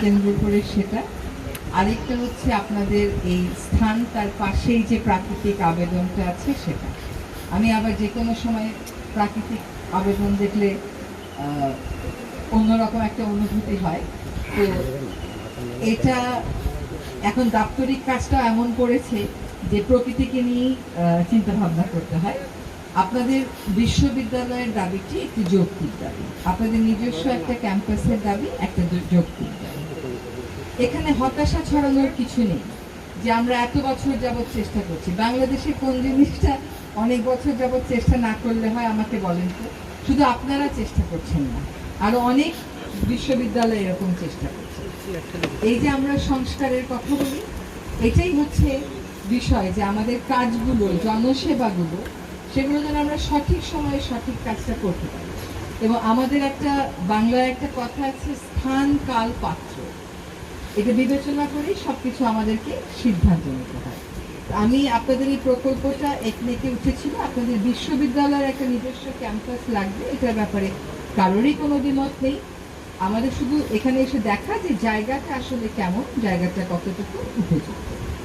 কেন্দ্র করে সেটা। আরেকটা হচ্ছে আপনাদের এই স্থান তার পাশেই যে প্রাকৃতিক আবেদনটা আছে সেটা। আমি আবার যে কোনো সময় প্রাকৃতিক আবেদন দেখলে অন্যরকম একটা অনুভূতি হয়। তো এটা এখন দাপ্তরিক কাজটা এমন করেছে যে প্রকৃতিকে নিয়েই চিন্তা ভাবনা করতে হয়। আপনাদের বিশ্ববিদ্যালয়ের দাবিটি একটি যৌক্তিক দাবি। আপনাদের নিজস্ব একটা ক্যাম্পাসের দাবি, একটা যৌক্তিক দাবি। এখানে হতাশা ছড়ানোর কিছু নেই যে আমরা এত বছর যাবৎ চেষ্টা করছি। বাংলাদেশে কোন জিনিসটা অনেক বছর যাবৎ চেষ্টা না করলে হয় আমাকে বলেন তো? শুধু আপনারা চেষ্টা করছেন না, আরও অনেক বিশ্ববিদ্যালয় এরকম চেষ্টা করছে। এই যে আমরা সংস্কারের কথা বলি, এটাই হচ্ছে বিষয় যে আমাদের কাজগুলো, জনসেবাগুলো, সেগুলো যেন আমরা সঠিক সময়ে সঠিক কাজটা করতে পারি। এবং আমাদের একটা, বাংলায় একটা কথা আছে স্থান কাল পাত্র। এটা বিবেচনা করেই সবকিছু আমাদেরকে সিদ্ধান্ত নিতে হয়। আমি আপনাদের এই প্রকল্পটা একনেকে উঠেছিল। আপনাদের বিশ্ববিদ্যালয়ের একটা নিজস্ব ক্যাম্পাস লাগবে। এটার ব্যাপারে কারোরই কোনো দ্বিমত নেই। আমাদের শুধু এখানে এসে দেখা যে জায়গাটা আসলে কেমন, জায়গাটা কতটুকু উপযুক্ত।